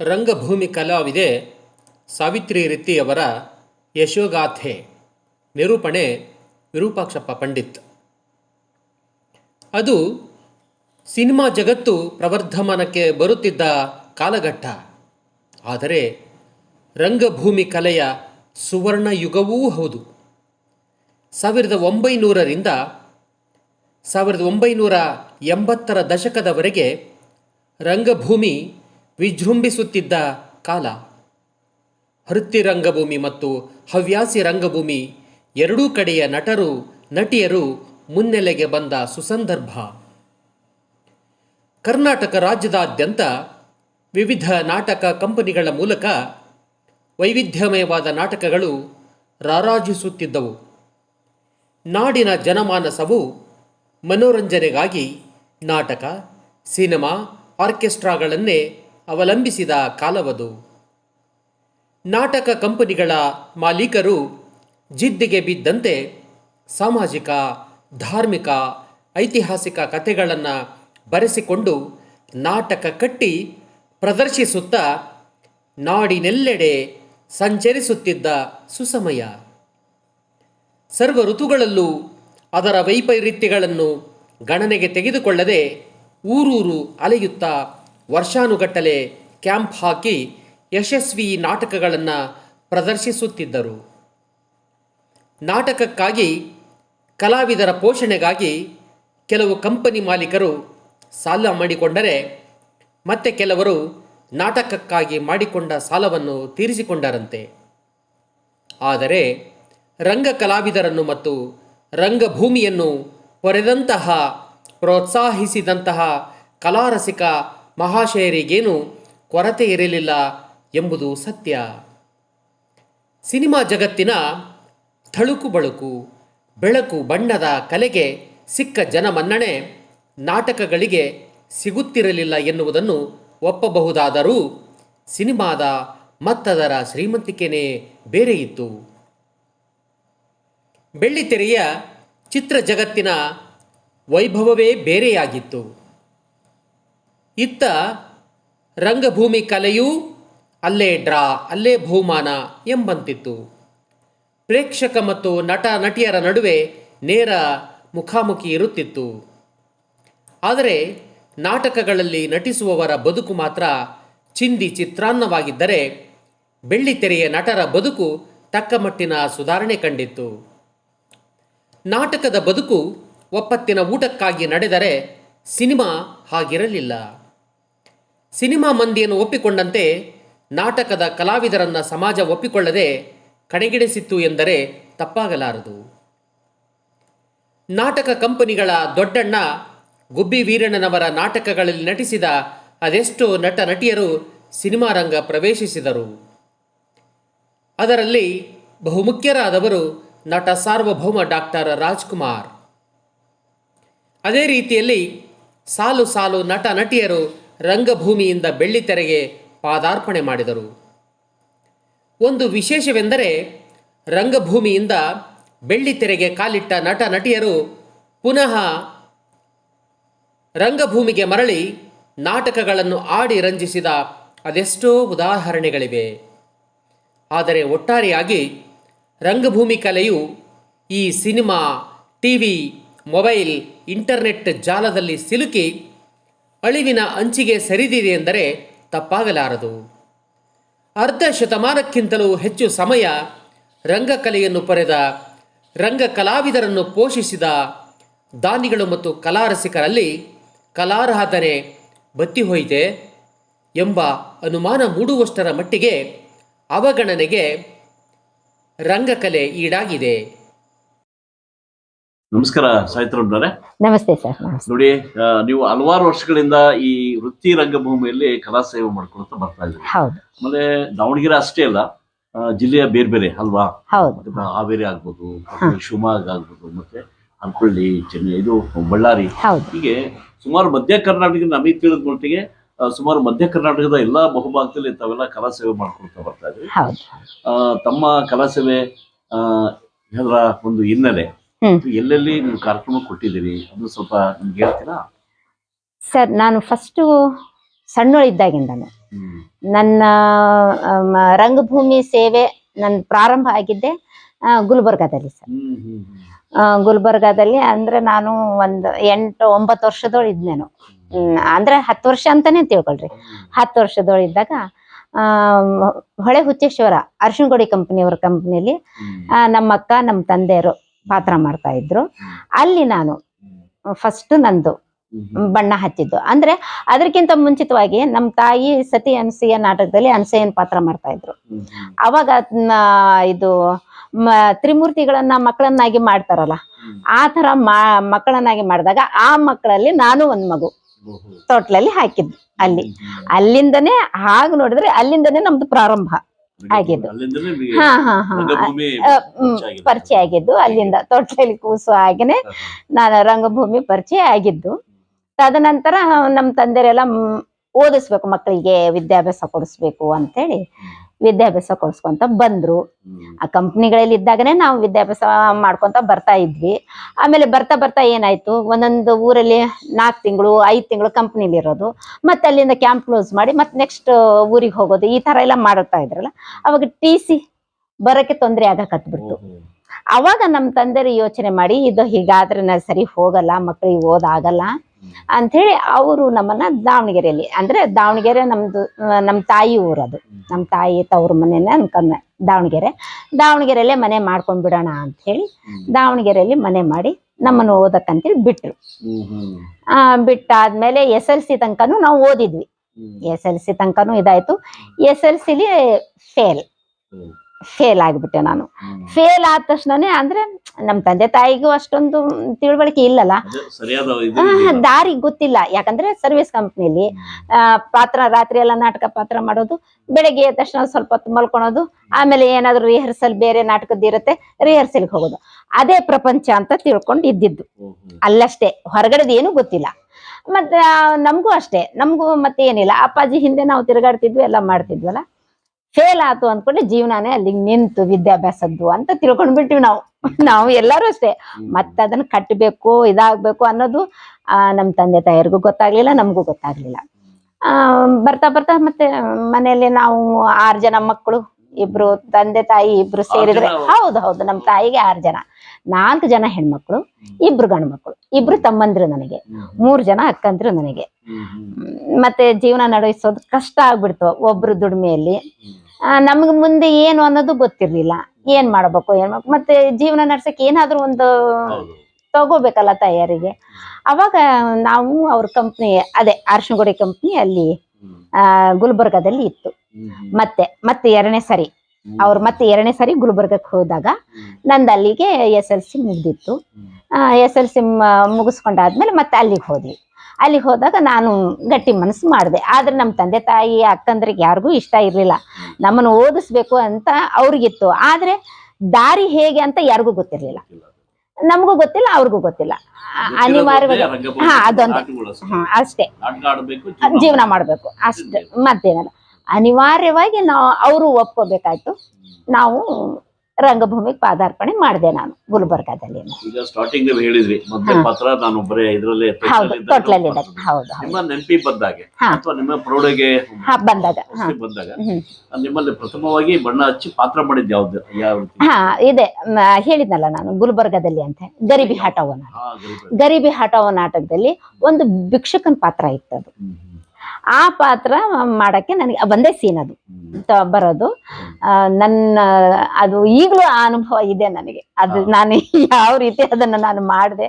ರಂಗಭೂಮಿ ಕಲಾವಿದೆ ಸಾವಿತ್ರಿ ರಿತ್ತಿಯವರ ಯಶೋಗಾಥೆ, ನಿರೂಪಣೆ ವಿರೂಪಾಕ್ಷಪ್ಪ ಪಂಡಿತ್. ಅದು ಸಿನಿಮಾ ಜಗತ್ತು ಪ್ರವರ್ಧಮಾನಕ್ಕೆ ಬರುತ್ತಿದ್ದ ಕಾಲಘಟ್ಟ. ಆದರೆ ರಂಗಭೂಮಿ ಕಲೆಯ ಸುವರ್ಣ ಯುಗವೂ ಹೌದು. ಸಾವಿರದ ಒಂಬೈನೂರರಿಂದ ಸಾವಿರದ ಒಂಬೈನೂರ ಎಂಬತ್ತರ ದಶಕದವರೆಗೆ ರಂಗಭೂಮಿ ವಿಜೃಂಭಿಸುತ್ತಿದ್ದ ಕಾಲ. ವೃತ್ತಿ ರಂಗಭೂಮಿ ಮತ್ತು ಹವ್ಯಾಸಿ ರಂಗಭೂಮಿ ಎರಡೂ ಕಡೆಯ ನಟರು, ನಟಿಯರು ಮುನ್ನೆಲೆಗೆ ಬಂದ ಸುಸಂದರ್ಭ. ಕರ್ನಾಟಕ ರಾಜ್ಯದಾದ್ಯಂತ ವಿವಿಧ ನಾಟಕ ಕಂಪನಿಗಳ ಮೂಲಕ ವೈವಿಧ್ಯಮಯವಾದ ನಾಟಕಗಳು ರಾರಾಜಿಸುತ್ತಿದ್ದವು. ನಾಡಿನ ಜನಮಾನಸವು ಮನೋರಂಜನೆಗಾಗಿ ನಾಟಕ, ಸಿನಿಮಾ, ಆರ್ಕೆಸ್ಟ್ರಾಗಳನ್ನೇ ಅವಲಂಬಿಸಿದ ಕಾಲವದು. ನಾಟಕ ಕಂಪನಿಗಳ ಮಾಲೀಕರು ಜಿದ್ದಿಗೆ ಬಿದ್ದಂತೆ ಸಾಮಾಜಿಕ, ಧಾರ್ಮಿಕ, ಐತಿಹಾಸಿಕ ಕಥೆಗಳನ್ನು ಬರೆಸಿಕೊಂಡು ನಾಟಕ ಕಟ್ಟಿ ಪ್ರದರ್ಶಿಸುತ್ತಾ ನಾಡಿನೆಲ್ಲೆಡೆ ಸಂಚರಿಸುತ್ತಿದ್ದ ಸುಸಮಯ. ಸರ್ವ ಋತುಗಳಲ್ಲೂ ಅದರ ವೈಪರೀತ್ಯಗಳನ್ನು ಗಣನೆಗೆ ತೆಗೆದುಕೊಳ್ಳದೆ ಊರೂರು ಅಲೆಯುತ್ತಾ ವರ್ಷಾನುಗಟ್ಟಲೆ ಕ್ಯಾಂಪ್ ಹಾಕಿ ಯಶಸ್ವಿ ನಾಟಕಗಳನ್ನು ಪ್ರದರ್ಶಿಸುತ್ತಿದ್ದರು. ನಾಟಕಕ್ಕಾಗಿ ಕಲಾವಿದರ ಪೋಷಣೆಗಾಗಿ ಕೆಲವು ಕಂಪನಿ ಮಾಲೀಕರು ಸಾಲ ಮಾಡಿಕೊಂಡರೆ ಮತ್ತೆ ಕೆಲವರು ನಾಟಕಕ್ಕಾಗಿ ಮಾಡಿಕೊಂಡ ಸಾಲವನ್ನು ತೀರಿಸಿಕೊಂಡರಂತೆ. ಆದರೆ ರಂಗ ಕಲಾವಿದರನ್ನು ಮತ್ತು ರಂಗಭೂಮಿಯನ್ನು ಪೊರೆದಂತಹ ಪ್ರೋತ್ಸಾಹಿಸಿದಂತಹ ಕಲಾರಸಿಕ ಮಹಾಶಯರಿಗೇನು ಕೊರತೆ ಇರಲಿಲ್ಲ ಎಂಬುದು ಸತ್ಯ. ಸಿನಿಮಾ ಜಗತ್ತಿನ ಥಳುಕು ಬಳುಕು, ಬೆಳಕು ಬಣ್ಣದ ಕಲೆಗೆ ಸಿಕ್ಕ ಜನಮನ್ನಣೆ ನಾಟಕಗಳಿಗೆ ಸಿಗುತ್ತಿರಲಿಲ್ಲ ಎನ್ನುವುದನ್ನು ಒಪ್ಪಬಹುದಾದರೂ ಸಿನಿಮಾದ ಮತ್ತದರ ಶ್ರೀಮಂತಿಕೆನೇ ಬೇರೆ ಇತ್ತು. ಬೆಳ್ಳಿತೆರೆಯ ಚಿತ್ರ ಜಗತ್ತಿನ ವೈಭವವೇ ಬೇರೆಯಾಗಿತ್ತು. ಇತ್ತ ರಂಗಭೂಮಿ ಕಲೆಯೂ ಅಲ್ಲೇ ಡ್ರಾ, ಅಲ್ಲೇ ಬಹುಮಾನ ಎಂಬಂತಿತ್ತು. ಪ್ರೇಕ್ಷಕ ಮತ್ತು ನಟ, ನಟಿಯರ ನಡುವೆ ನೇರ ಮುಖಾಮುಖಿ ಇರುತ್ತಿತ್ತು. ಆದರೆ ನಾಟಕಗಳಲ್ಲಿ ನಟಿಸುವವರ ಬದುಕು ಮಾತ್ರ ಚಿಂದಿ ಚಿತ್ರಾನ್ನವಾಗಿದ್ದರೆ ಬೆಳ್ಳಿತೆರೆಯ ನಟರ ಬದುಕು ತಕ್ಕಮಟ್ಟಿನ ಸುಧಾರಣೆ ಕಂಡಿತ್ತು. ನಾಟಕದ ಬದುಕು ಒಪ್ಪತ್ತಿನ ಊಟಕ್ಕಾಗಿ ನಡೆದರೆ ಸಿನಿಮಾ ಹಾಗಿರಲಿಲ್ಲ. ಸಿನಿಮಾ ಮಂದಿಯನ್ನು ಒಪ್ಪಿಕೊಂಡಂತೆ ನಾಟಕದ ಕಲಾವಿದರನ್ನ ಸಮಾಜ ಒಪ್ಪಿಕೊಳ್ಳದೆ ಕಡೆಗಿಡಿಸಿತ್ತು ಎಂದರೆ ತಪ್ಪಾಗಲಾರದು. ನಾಟಕ ಕಂಪನಿಗಳ ದೊಡ್ಡಣ್ಣ ಗುಬ್ಬಿ ವೀರಣ್ಣನವರ ನಾಟಕಗಳಲ್ಲಿ ನಟಿಸಿದ ಅದೆಷ್ಟೋ ನಟ ನಟಿಯರು ಸಿನಿಮಾ ರಂಗ ಪ್ರವೇಶಿಸಿದರು. ಅದರಲ್ಲಿ ಬಹುಮುಖ್ಯರಾದವರು ನಟ ಸಾರ್ವಭೌಮ ಡಾಕ್ಟರ್ ರಾಜ್ಕುಮಾರ್. ಅದೇ ರೀತಿಯಲ್ಲಿ ಸಾಲು ಸಾಲು ನಟ ನಟಿಯರು ರಂಗಭೂಮಿಯಿಂದ ಬೆಳ್ಳಿತೆರೆಗೆ ಪಾದಾರ್ಪಣೆ ಮಾಡಿದರು. ಒಂದು ವಿಶೇಷವೆಂದರೆ ರಂಗಭೂಮಿಯಿಂದ ಬೆಳ್ಳಿತೆರೆಗೆ ಕಾಲಿಟ್ಟ ನಟ ನಟಿಯರು ಪುನಃ ರಂಗಭೂಮಿಗೆ ಮರಳಿ ನಾಟಕಗಳನ್ನು ಆಡಿ ರಂಜಿಸಿದ ಅದೆಷ್ಟೋ ಉದಾಹರಣೆಗಳಿವೆ. ಆದರೆ ಒಟ್ಟಾರೆಯಾಗಿ ರಂಗಭೂಮಿ ಕಲೆಯು ಈ ಸಿನಿಮಾ, ಟಿವಿ, ಮೊಬೈಲ್, ಇಂಟರ್ನೆಟ್ ಜಾಲದಲ್ಲಿ ಸಿಲುಕಿ ಅಳಿವಿನ ಅಂಚಿಗೆ ಸರಿದಿದೆ ಎಂದರೆ ತಪ್ಪಾಗಲಾರದು. ಅರ್ಧ ಶತಮಾನಕ್ಕಿಂತಲೂ ಹೆಚ್ಚು ಸಮಯ ರಂಗಕಲೆಯನ್ನು ಪೊರೆದ ರಂಗ ಕಲಾವಿದರನ್ನು ಪೋಷಿಸಿದ ದಾನಿಗಳು ಮತ್ತು ಕಲಾರಸಿಕರಲ್ಲಿ ಕಲಾರಾಧನೆ ಬತ್ತಿ ಹೋಯಿತೆ ಎಂಬ ಅನುಮಾನ ಮೂಡುವಷ್ಟರ ಮಟ್ಟಿಗೆ ಅವಗಣನೆಗೆ ರಂಗಕಲೆ ಈಡಾಗಿದೆ. ನಮಸ್ಕಾರ ಸಾಹಿತ್ಯರವ್ರೆ ನಮಸ್ತೆ ಸರ್ ನೋಡಿ ನೀವು ಹಲವಾರು ವರ್ಷಗಳಿಂದ ಈ ವೃತ್ತಿ ರಂಗಭೂಮಿಯಲ್ಲಿ ಕಲಾ ಸೇವೆ ಮಾಡ್ಕೊಳ್ತಾ ಬರ್ತಾ ಇದ್ದೀರಿ. ಆಮೇಲೆ ದಾವಣಗೆರೆ ಅಷ್ಟೇ ಅಲ್ಲ ಜಿಲ್ಲೆಯ ಬೇರೆ ಬೇರೆ ಅಲ್ವಾ? ಹಾವೇರಿ ಆಗ್ಬೋದು ಶಿವಮೊಗ್ಗ ಆಗ್ಬೋದು ಮತ್ತೆ ಹರಪಳ್ಳಿ ಚೆನ್ನೈ ಇದು ಬಳ್ಳಾರಿ. ಹೀಗೆ ಸುಮಾರು ಮಧ್ಯ ಕರ್ನಾಟಕ ನಮಗೆ ತಿಳಿದ ಮಟ್ಟಿಗೆ ಸುಮಾರು ಮಧ್ಯ ಕರ್ನಾಟಕದ ಎಲ್ಲಾ ಬಹುಭಾಗದಲ್ಲಿ ತಾವೆಲ್ಲ ಕಲಾ ಸೇವೆ ಮಾಡ್ಕೊಳ್ತಾ ಬರ್ತಾ ಇದ್ರಿ ಆ, ತಮ್ಮ ಕಲಾ ಸೇವೆ ಆ, ಇದರ ಒಂದು ಹಿನ್ನೆಲೆ. ಎಲ್ಲೆಲ್ಲಿ ನೀವು ಕಾರ್ಯಕ್ರಮ ಕೊಟ್ಟಿದ್ದೀರಿ? ಅದು ಸ್ವಲ್ಪ ನಿಮ್ಗೆ ಹೇಳ್ತೀರಾ? ಸರ್ ನಾನು ಫಸ್ಟು ಸಣ್ಣವಳಿದ್ದಾಗಿಂದನು. ನನ್ನ ರಂಗಭೂಮಿ ಸೇವೆ ನನ್ನ ಪ್ರಾರಂಭ ಆಗಿದ್ದೆ ಗುಲ್ಬರ್ಗಾದಲ್ಲಿ ಸರ್. ಗುಲ್ಬರ್ಗಾದಲ್ಲಿ ಅಂದ್ರೆ ನಾನು ಒಂದು ಎಂಟು ಒಂಬತ್ತು ವರ್ಷದೊಳು ಇದ್ನೇನು. ಅಂದ್ರೆ ಹತ್ತು ವರ್ಷ ಅಂತಾನೆ ತಿಳ್ಕೊಳ್ರಿ. ಹತ್ತು ವರ್ಷದೊಳು ಇದ್ದಾಗ ಹೊಳೆ ಹುಚ್ಚೇಶ್ವರ ಅರ್ಶಿಣಗೋಡಿ ಕಂಪ್ನಿಯವ್ರ ಕಂಪ್ನಿಯಲ್ಲಿ. ನಮ್ಮ ಅಕ್ಕ ನಮ್ಮ ತಂದೆಯರು ಪಾತ್ರ ಮಾಡ್ತಾ ಇದ್ರು. ಅಲ್ಲಿ ನಾನು ಫಸ್ಟ್ ನಂದು ಬಣ್ಣ ಹಚ್ಚಿದ್ದು. ಅಂದ್ರೆ ಅದಕ್ಕಿಂತ ಮುಂಚಿತವಾಗಿ ನಮ್ಮ ತಾಯಿ ಸತಿ ಅನ್ಸೆಯ ನಾಟಕದಲ್ಲಿ ಅನ್ಸೆಯನ್ ಪಾತ್ರ ಮಾಡ್ತಾ ಇದ್ರು. ಅವಾಗ ಇದು ಮ ತ್ರಿಮೂರ್ತಿಗಳನ್ನ ಮಕ್ಕಳನ್ನಾಗಿ ಮಾಡ್ತಾರಲ್ಲ. ಆ ತರ ಮಾ ಮಕ್ಕಳನ್ನಾಗಿ ಮಾಡಿದಾಗ ಆ ಮಕ್ಕಳಲ್ಲಿ ನಾನು ಒಂದ್ ಮಗು ತೋಟ್ಲಲ್ಲಿ ಹಾಕಿದ್ದು ಅಲ್ಲಿ. ಅಲ್ಲಿಂದನೇ ಹಾಗೆ ನೋಡಿದ್ರೆ ಅಲ್ಲಿಂದನೇ ನಮ್ದು ಪ್ರಾರಂಭ. ಆಗಿದ್ದು. ಹಾ ಹಾ ಹಾ. ಪರಿಚಯ ಆಗಿದ್ದು. ಅಲ್ಲಿಂದ ತೊಟ್ಲಲ್ಲಿ ಕೂಸು ಹಾಗೇನೆ. ನಾನು ರಂಗಭೂಮಿ ಪರಿಚಯ ಆಗಿದ್ದು. ತದನಂತರ ನಮ್ಮ ತಂದೆರೆಲ್ಲ ಓದಿಸ್ಬೇಕು ಮಕ್ಕಳಿಗೆ ವಿದ್ಯಾಭ್ಯಾಸ ಕೊಡಿಸ್ಬೇಕು ಅಂತೇಳಿ ವಿದ್ಯಾಭ್ಯಾಸ ಕೊಡ್ಸ್ಕೊಂತ ಬಂದ್ರು. ಆ ಕಂಪ್ನಿಗಳಲ್ಲಿ ಇದ್ದಾಗನೇ ನಾವು ವಿದ್ಯಾಭ್ಯಾಸ ಮಾಡ್ಕೊಂತ ಬರ್ತಾ ಇದ್ವಿ. ಆಮೇಲೆ ಬರ್ತಾ ಬರ್ತಾ ಏನಾಯ್ತು? ಒಂದೊಂದು ಊರಲ್ಲಿ ನಾಲ್ಕು ತಿಂಗಳು ಐದು ತಿಂಗಳು ಕಂಪ್ನಿಲಿ ಇರೋದು. ಮತ್ತೆ ಅಲ್ಲಿಂದ ಕ್ಯಾಂಪ್ ಕ್ಲೋಸ್ ಮಾಡಿ ಮತ್ತೆ ನೆಕ್ಸ್ಟ್ ಊರಿಗೆ ಹೋಗೋದು. ಈ ತರ ಎಲ್ಲ ಮಾಡುತ್ತಾ ಇದ್ರಲ್ಲ. ಅವಾಗ ಟಿ ಸಿ ಬರೋಕ್ಕೆ ತೊಂದರೆ ಆಗಕತ್ಬಿಡ್ತು. ಅವಾಗ ನಮ್ಮ ತಂದೆರು ಯೋಚನೆ ಮಾಡಿ ಇದು ಹೀಗಾದ್ರೆ ನಾ ಸರಿ ಹೋಗಲ್ಲ ಮಕ್ಕಳಿಗೆ ಓದಾಗಲ್ಲ. ಅಂಥೇಳಿ ಅವರು ನಮ್ಮನ್ನ ದಾವಣಗೆರೆಯಲ್ಲಿ ಅಂದ್ರೆ ದಾವಣಗೆರೆ ನಮ್ದು ನಮ್ಮ ತಾಯಿ ಊರದು. ನಮ್ಮ ತಾಯಿ ತವ್ರ ಮನೆನ ಅನ್ಕೊಂಡ ದಾವಣಗೆರೆ. ದಾವಣಗೆರೆಯಲ್ಲೇ ಮನೆ ಮಾಡ್ಕೊಂಡ್ ಬಿಡೋಣ ಅಂತ ಹೇಳಿ. ದಾವಣಗೆರೆಯಲ್ಲಿ ಮನೆ ಮಾಡಿ ನಮ್ಮನ್ನು ಓದಕ್ಕಂತೇಳಿ ಬಿಟ್ರು. ಆ ಬಿಟ್ಟಾದ್ಮೇಲೆ ಎಸ್ ಎಲ್ ಸಿ ತನಕನೂ ನಾವು ಓದಿದ್ವಿ. ಎಸ್ ಎಲ್ ಸಿ ತನಕನೂ ಇದಾಯ್ತು. ಎಸ್ ಎಲ್ ಸಿಲಿ ಫೇಲ್. ಫೇಲ್ ಆಗ್ಬಿಟ್ಟೆ ನಾನು. ಫೇಲ್ ಆದ ತಕ್ಷಣನೇ ಅಂದ್ರೆ ನಮ್ ತಂದೆ ತಾಯಿಗೂ ಅಷ್ಟೊಂದು ತಿಳುವಳಿಕೆ ಇಲ್ಲಲ್ಲ. ದಾರಿ ಗೊತ್ತಿಲ್ಲ. ಯಾಕಂದ್ರೆ ಸರ್ವಿಸ್ ಕಂಪ್ನಿಲಿ ಆ, ಪಾತ್ರ ರಾತ್ರಿ ಎಲ್ಲ ನಾಟಕ ಪಾತ್ರ ಮಾಡೋದು ಬೆಳಗ್ಗೆ ಎದ್ದ ತಕ್ಷಣ ಸ್ವಲ್ಪ ಹೊತ್ತು ಮಲ್ಕೊಳೋದು ಆಮೇಲೆ ಏನಾದ್ರು ರಿಹರ್ಸಲ್ ಬೇರೆ ನಾಟಕದ್ದು ಇರುತ್ತೆ ರಿಹರ್ಸಲ್ಗೆ ಹೋಗೋದು. ಅದೇ ಪ್ರಪಂಚ ಅಂತ ತಿಳ್ಕೊಂಡು ಇದ್ದಿದ್ದು. ಅಲ್ಲಷ್ಟೇ. ಹೊರಗಡೆದು ಏನು ಗೊತ್ತಿಲ್ಲ. ಮತ್ತೆ ನಮಗೂ ಅಷ್ಟೇ. ನಮಗೂ ಮತ್ತೆ ಏನಿಲ್ಲ. ಅಪ್ಪಾಜಿ ಹಿಂದೆ ನಾವು ತಿರುಗಾಡ್ತಿದ್ವಿ ಎಲ್ಲ ಮಾಡ್ತಿದ್ವಲ್ಲ. ಫೇಲ್ ಆತು ಅಂದ್ಕೊಂಡು ಜೀವನಾನೇ ಅಲ್ಲಿಗೆ ನಿಂತು ವಿದ್ಯಾಭ್ಯಾಸದ್ದು ಅಂತ ತಿಳ್ಕೊಂಡ್ ಬಿಟ್ಟಿವಿ ನಾವು ನಾವು ಎಲ್ಲರೂ ಅಷ್ಟೇ. ಮತ್ತೆ ಅದನ್ನ ಕಟ್ಟಬೇಕು ಇದಾಗ್ಬೇಕು ಅನ್ನೋದು ಆ, ನಮ್ಮ ತಂದೆ ತಾಯಿಯರಿಗೂ ಗೊತ್ತಾಗ್ಲಿಲ್ಲ ನಮಗೂ ಗೊತ್ತಾಗ್ಲಿಲ್ಲ ಆ, ಬರ್ತಾ ಬರ್ತಾ ಮತ್ತೆ ಮನೆಯಲ್ಲಿ ನಾವು ಆರು ಜನ ಮಕ್ಕಳು ಇಬ್ರು ತಂದೆ ತಾಯಿ ಇಬ್ರು ಸೇರಿದ್ರೆ? ಹೌದು ಹೌದು ನಮ್ಮ ತಾಯಿಗೆ ಆರು ಜನ ನಾಲ್ಕು ಜನ ಹೆಣ್ಮಕ್ಳು ಇಬ್ರು ಗಂಡು ಮಕ್ಕಳು ಇಬ್ರು ತಮ್ಮಂದ್ರು ನನಗೆ. ಮೂರು ಜನ ಅಕ್ಕಂದ್ರು ನನಗೆ. ಮತ್ತೆ ಜೀವನ ನಡೆಸೋದು ಕಷ್ಟ ಆಗ್ಬಿಡ್ತು ಒಬ್ರು ದುಡಿಮೆಯಲ್ಲಿ. ನಮ್ಗೆ ಮುಂದೆ ಏನು ಅನ್ನೋದು ಗೊತ್ತಿರ್ಲಿಲ್ಲ. ಏನ್ ಮಾಡ್ಬೇಕು ಏನ್ ಮಾಡ್ಬೇಕು? ಮತ್ತೆ ಜೀವನ ನಡ್ಸಕ್ ಏನಾದ್ರೂ ಒಂದು. ತಗೋಬೇಕಲ್ಲ ತಯಾರಿಗೆ. ಅವಾಗ ನಾವು ಅವ್ರ ಕಂಪ್ನಿ ಅದೇ ಅರ್ಶನಗುಡಿ ಕಂಪ್ನಿ ಅಲ್ಲಿ ಗುಲ್ಬರ್ಗಾದಲ್ಲಿ ಇತ್ತು. ಮತ್ತೆ ಮತ್ತೆ ಎರಡನೇ ಸರಿ. ಅವ್ರು ಮತ್ತೆ ಎರಡನೇ ಸಾರಿ ಗುಲ್ಬರ್ಗಕ್ಕೆ ಹೋದಾಗ. ನಂದು ಅಲ್ಲಿಗೆ ಎಸ್ ಎಲ್ ಸಿ ಮುಗ್ದಿತ್ತು. ಎಸ್ ಎಲ್ ಸಿ ಮುಗಿಸ್ಕೊಂಡಾದ್ಮೇಲೆ ಮತ್ತೆ ಅಲ್ಲಿಗೆ ಹೋದ್ವಿ. ಅಲ್ಲಿಗೆ ಹೋದಾಗ ನಾನು ಗಟ್ಟಿ ಮನಸ್ಸು ಮಾಡಿದೆ. ಆದ್ರೆ ನಮ್ಮ ತಂದೆ ತಾಯಿ ಅಕ್ಕಂದ್ರಿಗೆ ಯಾರಿಗೂ ಇಷ್ಟ ಇರಲಿಲ್ಲ. ನಮ್ಮನ್ನು ಓದಿಸ್ಬೇಕು ಅಂತ ಅವ್ರಿಗಿತ್ತು. ಆದ್ರೆ ದಾರಿ ಹೇಗೆ ಅಂತ ಯಾರಿಗೂ ಗೊತ್ತಿರಲಿಲ್ಲ. ನಮಗೂ ಗೊತ್ತಿಲ್ಲ ಅವ್ರಿಗೂ ಗೊತ್ತಿಲ್ಲ. ಅನಿವಾರ್ಯವಾಗಿ ಹಾ, ಅದೊಂದು. ಹಾ ಅಷ್ಟೇ. ಜೀವನ ಮಾಡ್ಬೇಕು. ಅಷ್ಟೇ. ಮತ್ತೇನಲ್ಲ. ಅನಿವಾರ್ಯವಾಗಿ ನಾವು ಅವರು ಒಪ್ಕೋಬೇಕಾಯ್ತು. ನಾವು ರಂಗಭೂಮಿಗೆ ಪಾದಾರ್ಪಣೆ ಮಾಡಿದೆ ನಾನು ಗುಲ್ಬರ್ಗಾದಲ್ಲಿ. ಈಗ ಸ್ಟಾರ್ಟಿಂಗ್ ನೀವು ಹೇಳಿದ್ರಿ ಮೊದಲೇ ಹಾ. ಪಾತ್ರ ನಾನು ಬರೀ ಇದ್ರಲ್ಲಿ ಹೌದು ತೊಟ್ಲಲ್ಲಿ ಹೌದು ಹೌದು. ನಿಮ್ಮ ನೆನಪಿ ಬಂದಾಗೆ ಅಥವಾ ನಿಮ್ಮ ಪ್ರೌಢಗೆ ಹಾ ಬಂದಾಗ. ಹಾ. ಬಂದಾಗ ನಿಮ್ಮಲ್ಲಿ ಪ್ರಥಮವಾಗಿ ಬಣ್ಣ ಹಚ್ಚಿ ಪಾತ್ರ ಮಾಡಿದ್ ಯಾವ್ದು ಯಾವ ಹಾ ಇದೆ. ಹೇಳಿದ್ನಲ್ಲ ನಾನು ಗುಲ್ಬರ್ಗಾದಲ್ಲಿ ಅಂತ. ಗರಿಬಿ ಹಾಟವ ನಾಟಕ. ಗರಿಬಿ ಹಾಟವ ನಾಟಕದಲ್ಲಿ ಒಂದು ಭಿಕ್ಷುಕನ್ ಪಾತ್ರ ಇತ್ತು ಅದು ಆ ಪಾತ್ರ ಮಾಡಕ್ಕೆ ನನಗೆ ಒಂದೇ ಸೀನ್ ಅದು. ಬರೋದು. ನನ್ನ ಅದು ಈಗಲೂ ಆ ಅನುಭವ ಇದೆ ನನಗೆ. ಅದು. ನಾನು ಯಾವ ರೀತಿ ಅದನ್ನ ನಾನು ಮಾಡಿದೆ.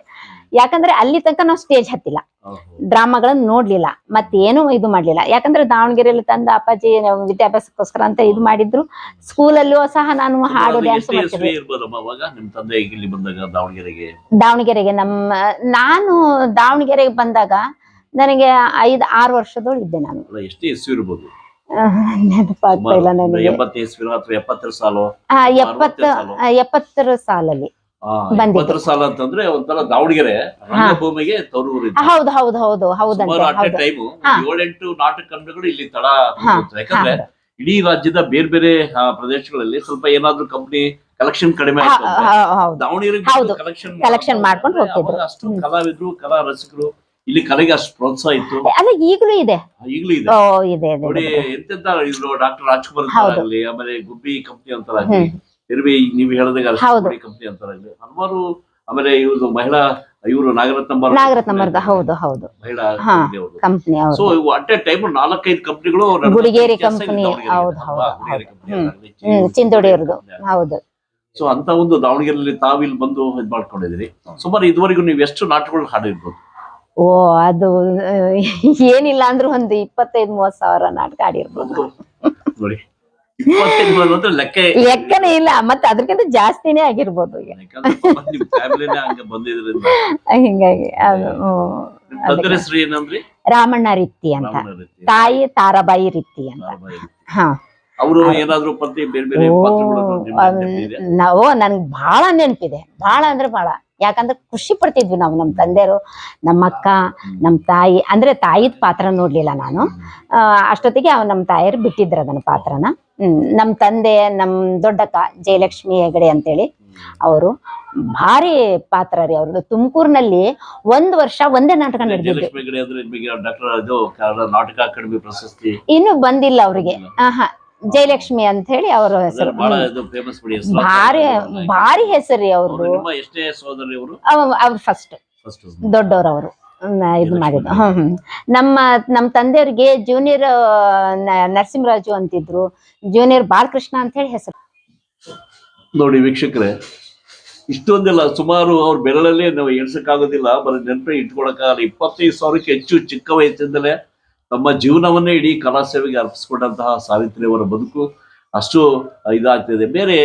ಯಾಕಂದ್ರೆ ಅಲ್ಲಿ ತನಕ ನಾವು ಸ್ಟೇಜ್ ಹತ್ತಿಲ್ಲ. ಡ್ರಾಮಾಗಳನ್ನು ನೋಡ್ಲಿಲ್ಲ. ಮತ್ತೇನು ಇದು ಮಾಡ್ಲಿಲ್ಲ. ಯಾಕಂದ್ರೆ ದಾವಣಗೆರೆಯಲ್ಲಿ ತಂದ ಅಪ್ಪಾಜಿ ವಿದ್ಯಾಭ್ಯಾಸಕ್ಕೋಸ್ಕರ ಅಂತ ಇದು ಮಾಡಿದ್ರು. ಸ್ಕೂಲಲ್ಲೂ ಸಹ ನಾನು ಹಾಡು ಡ್ಯಾನ್ಸ್ ದಾವಣಗೆರೆಗೆ? ದಾವಣಗೆರೆಗೆ ನಮ್ಮ ನಾನು ದಾವಣಗೆರೆಗೆ ಬಂದಾಗ ನನಗೆ ಐದು ಆರು ವರ್ಷದ ಇದ್ದೆ ನಾನು ಎಷ್ಟು ಇಸ್ವಿ ಇರ್ಬೋದು ನೆನಪಾಗ್ತಾ ಇಲ್ಲ ನನಗೆ ಎಂಬತ್ತನೇ ಇಸ್ವಿ ಅಥವಾ ಎಪ್ಪತ್ತರ ಸಾಲು ಆ, ಎಪ್ಪತ್ತು ಎಪ್ಪತ್ತರ ಸಾಲಲ್ಲಿ ಆ, ಬಂದಿದ್ದು. ಎಪ್ಪತ್ತರ ಸಾಲ ಅಂತಂದ್ರೆ ಒಂಥರ ದಾವಣಗೆರೆ ಭೂಮಿಗೆ ತರೂರು ಆ, ಹೌದು ಹೌದು ಹೌದು ಹೌದಂತೆ ಸುಮಾರು ಅಟ್ ಹೌದು ಟೈಮು ಹಾ. ಏಳೆಂಟು ನಾಟಕ ತಂಡಗಳು ಇಲ್ಲಿ ತಡ ಹಾ. ಯಾಕಂದ್ರೆ ಹಾ. ಇಡೀ ರಾಜ್ಯದ ಬೇರೆ ಬೇರೆ ಆ, ಪ್ರದೇಶಗಳಲ್ಲಿ ಸ್ವಲ್ಪ ಏನಾದ್ರೂ ಕಂಪನಿ ಕಲೆಕ್ಷನ್ ಕಡಿಮೆ ಹಾ, ಆಯ್ತು ಅಂದ್ರೆ ಹಾ, ಹೌದು. ಕಲೆಕ್ಷನ್ Collection ಮಾಡ್ಕೊಂಡು ಹೋಗ್ತಿದ್ರು. ಅಷ್ಟು. ಕಲಾವಿದ್ರು ಕಲಾ ರಸಿಕರು ಇಲ್ಲಿ ಕಲೆಗೆ ಅಷ್ಟು ಪ್ರೋತ್ಸಾಹ ಇತ್ತು. ಅಲ್ಲ ಈಗಲೂ ಇದೆ. ಈಗಲೂ ಇದೆ. ಓ ಇದೆ ಇದೆ ನೋಡಿ. ಎಂತೆಂತ ಇದ್ರು ಡಾಕ್ಟರ್ ರಾಜ್ಕುಮಾರ್. ಅಂತಾರಾಗ್ಲಿ ಆಮೇಲೆ ಗುಬ್ಬಿ ಕಂಪ್ನಿ ಅಂತಾರಾಗ್ಲಿ ಇರ್ವಿ ನೀವು ಹೇಳಿದಾಗ. ಕಂಪ್ನಿ ಅಂತಾರಾಗ್ಲಿ ಹಲವಾರು ಆಮೇಲೆ ಇವ್ರದ್ದು ಮಹಿಳಾ ಇವರು ನಾಗರತ್ನಂಬರ್ ನಾಗರತ್ನಂಬರ್ದ ಹೌದು ಹೌದು. ಮಹಿಳಾ. Company so at a time ನಾಲ್ಕೈದು ಕಂಪ್ನಿಗಳು ಗುಡಿಗೇರಿ ಕಂಪ್ನಿ ಹೌದು, ಹೌದು, ಚಿಂದೋಡಿಯವ್ರದ್ದು ಹೌದು. ಸೊ ಅಂತ ಒಂದು ದಾವಣಗೆರೆಯಲ್ಲಿ ತಾವಿಲ್ಲಿ ಬಂದು ಇದ್ ಮಾಡ್ಕೊಂಡಿದ್ದೀರಿ ಸುಮಾರು ಇದುವರೆಗೂ ನೀವು ಎಷ್ಟು ನಾಟಕಗಳು ಹಾಡಿರ್ಬೋದು? ಓ ಅದು ಏನಿಲ್ಲ ಅಂದ್ರೂ ಒಂದು ಇಪ್ಪತ್ತೈದು ಮೂವತ್ ಸಾವಿರ ನಾಟಕ ಆಡಿರ್ಬೋದು ನೋಡಿ ಇಪ್ಪತ್ತೈದು ಮಂದಿ ಅಂದ್ರೆ ಲೆಕ್ಕ. ಲೆಕ್ಕನೇ ಇಲ್ಲ ಮತ್ತೆ ಅದಕ್ಕಿಂತ ಜಾಸ್ತಿನೇ ಆಗಿರ್ಬೋದು ಈಗ. ಯಾಕಂದ್ರೆ ಪಾಪ ನಿಮ್ ಫ್ಯಾಮಿಲಿನೇ ಹಂಗೆ ಬಂದಿದ್ರಿಂದ. ಹಿಂಗಾಗಿ ಅದು ಹ್ಮ್. ಏನಂದ್ರಿ? ರಾಮಣ್ಣ ರೀತಿ ಅಂತ. ರಾಮಣ್ಣ ರೀತಿ. ತಾಯಿ ತಾರಾಬಾಯಿ ರೀತಿ ಅಂತ. ಹಾ. ಅವರು ಏನಾದ್ರು ಪ್ರತಿ ಬೇರೆ ಬೇರೆ ನೆನಪಿದೆ? ನಾವು ನನ್ಗೆ ಬಹಳ ನೆನಪಿದೆ. ಬಹಳ ಅಂದ್ರೆ ಬಹಳ ಯಾಕಂದ್ರೆ ಖುಷಿ ಪಡ್ತಿದ್ವಿ ನಾವು ನಮ್ಮ ತಂದೆಯರು ನಮ್ಮ ಅಕ್ಕ ನಮ್ಮ ತಾಯಿ. ಅಂದ್ರೆ ತಾಯಿದ್ ಪಾತ್ರ ನೋಡ್ಲಿಲ್ಲ ನಾನು. ಆ, ಅಷ್ಟೊತ್ತಿಗೆ ಅವ್ ನಮ್ಮ ತಾಯಿಯರು ಬಿಟ್ಟಿದ್ರು ಅದನ್ನ ಪಾತ್ರನ. ಹ್ಮ್ ನಮ್ಮ ತಂದೆ ನಮ್ಮ ದೊಡ್ಡಕ್ಕ ಜಯಲಕ್ಷ್ಮಿ ಹೆಗಡೆ ಅಂತೇಳಿ ಅವರು. ಭಾರಿ ಪಾತ್ರ ರೀ ಅವ್ರದ್ದು ತುಮಕೂರಿನಲ್ಲಿ ಒಂದ್ ವರ್ಷ ಒಂದೇ ನಾಟಕ ನಡೆದಿದ್ದು. ಜಯಲಕ್ಷ್ಮಿ ಹೆಗಡೆ ಅಂದ್ರೆ ನಿಮಗೆ ಡಾಕ್ಟರ್ ಇದು ಕನ್ನಡ ನಾಟಕ ಅಕಾಡೆಮಿ ಪ್ರಶಸ್ತಿ ಇನ್ನು ಬಂದಿಲ್ಲ ಅವ್ರಿಗೆ. ಆಹಾ ಜಯಲಕ್ಷ್ಮಿ ಅಂತ ಹೇಳಿ ಅವರ ಹೆಸರು. ಬಹಳ ಹ್ಮ್. ಇದು ಫೇಮಸ್ ಬಿಡಿ ಭಾರಿ ಭಾರಿ ಹೆಸರು ಅವ್ರು ಅವ್ರದ್ದು ನಿಮ್ಮ ಎಷ್ಟೇ ಸೋದರಿ ಅವರು ಅವ್ರು ಫಸ್ಟ್ ಫಸ್ಟ್ ದೊಡ್ಡವ್ರು ಅವರು ಇದು ಮಾಡಿದ್ದು. ಹ್ಮ್. ನಮ್ಮ ನಮ್ಮ ತಂದೆಯವ್ರಿಗೆ ಜೂನಿಯರ್ ನರಸಿಂಹರಾಜು ಅಂತಿದ್ರು. ಜೂನಿಯರ್ ಬಾಲಕೃಷ್ಣ ಅಂತ ಹೇಳಿ ಹೆಸರು. ನೋಡಿ ವೀಕ್ಷಕರೇ ಇಷ್ಟೊಂದಿಲ್ಲ ಸುಮಾರು ಅವ್ರ ಬೆರಳಲ್ಲೇ ನಾವು ಎಣಿಸಕ್ಕಾಗೋದಿಲ್ಲ ಬರೀ ನೆನಪೇ ಇಟ್ಕೊಳಕ್ಕಾಗಲ್ಲ. ಇಪ್ಪತ್ತೈದು ಸಾವಿರಕ್ಕೆ ಹೆಚ್ಚು ಚಿಕ್ಕ ವಯಸ್ಸಿಂದಲೇ ತಮ್ಮ ಜೀವನವನ್ನೇ ಇಡೀ ಕಲಾ ಸೇವೆಗೆ ಅರ್ಪಿಸಿಕೊಂಡಂತಹ ಸಾವಿತ್ರಿಯವರ ಬದುಕು ಅಷ್ಟು ಇದಾಗ್ತಿದೆ. ಬೇರೆ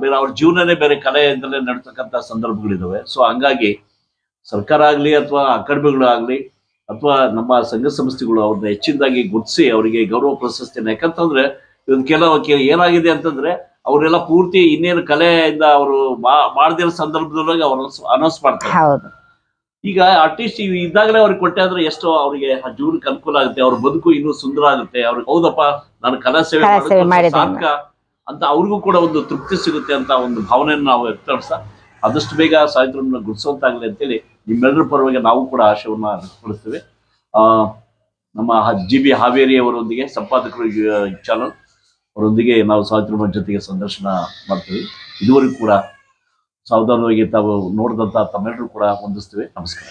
ಬೇರೆ ಅವ್ರ ಜೀವನನೇ ಬೇರೆ ಕಲೆಯಿಂದಲೇ ನಡ್ತಕ್ಕಂಥ ಸಂದರ್ಭಗಳಿದಾವೆ. ಸೊ ಹಂಗಾಗಿ ಸರ್ಕಾರ ಆಗ್ಲಿ ಅಥವಾ ಅಕಾಡೆಮಿಗಳಾಗ್ಲಿ ಅಥವಾ ನಮ್ಮ ಸಂಘ ಸಂಸ್ಥೆಗಳು ಅವ್ರನ್ನ ಹೆಚ್ಚಿನದಾಗಿ ಗುರುತಿಸಿ ಅವರಿಗೆ ಗೌರವ ಪ್ರಶಸ್ತಿನ ಯಾಕಂತಂದ್ರೆ ಇವತ್ತು ಕೆಲವು ಏನಾಗಿದೆ ಅಂತಂದ್ರೆ ಅವರೆಲ್ಲ ಪೂರ್ತಿ ಇನ್ನೇನು ಕಲೆಯಿಂದ ಅವರು ಮಾಡದಿರೋ ಸಂದರ್ಭದೊಳಗೆ ಅವ್ರ ಅನೌನ್ಸ್ ಮಾಡ್ತಾರೆ. ಈಗ ಆರ್ಟಿಸ್ಟ್ ಇದ್ದಾಗಲೇ ಅವ್ರಿಗೆ ಕೊಟ್ಟೆ ಅಂದ್ರೆ ಎಷ್ಟು ಅವರಿಗೆ ಜೀವನಕ್ಕೆ ಅನುಕೂಲ ಆಗುತ್ತೆ ಅವ್ರ ಬದುಕು ಇನ್ನೂ ಸುಂದರ ಆಗುತ್ತೆ ಅವ್ರಿಗೆ ಹೌದಪ್ಪ ನಾನು ಕಲಾ ಸೇವೆ ಸಾಧಕ ಸೇವೆ ಮಾಡೋದು ಸಾರ್ಥಕ ಅಂತ ಅವ್ರಿಗೂ ಕೂಡ ಒಂದು ತೃಪ್ತಿ ಸಿಗುತ್ತೆ ಅಂತ ಒಂದು ಭಾವನೆಯನ್ನು ನಾವು ವ್ಯಕ್ತಪಡಿಸ ಆದಷ್ಟು ಬೇಗ ಸಾಹಿತ್ಯವನ್ನು ಗುರುಸುವಂತಾಗಲಿ ಅಂತೇಳಿ ನಿಮ್ಮೆಲ್ಲರ ಪರವಾಗಿ ನಾವು ಕೂಡ ಆಶಯವನ್ನ ವ್ಯಕ್ತಪಡಿಸ್ತೇವೆ. ಆ ನಮ್ಮ ಜಿ ಬಿ ಹಾವೇರಿ ಅವರೊಂದಿಗೆ ಸಂಪಾದಕರು ಚಾನಲ್ ಅವರೊಂದಿಗೆ ನಾವು ಸಾಹಿತ್ಯ ಜೊತೆಗೆ ಸಂದರ್ಶನ ಮಾಡ್ತೀವಿ. ಇದುವರೆಗೂ ಕೂಡ ಸಾವಧಾನವಾಗಿ ತಾವು ನೋಡಿದಂತ ತಮ್ಮೆಲ್ಲರೂ ಕೂಡ ವಂದಿಸ್ತೇವೆ. ನಮಸ್ಕಾರ.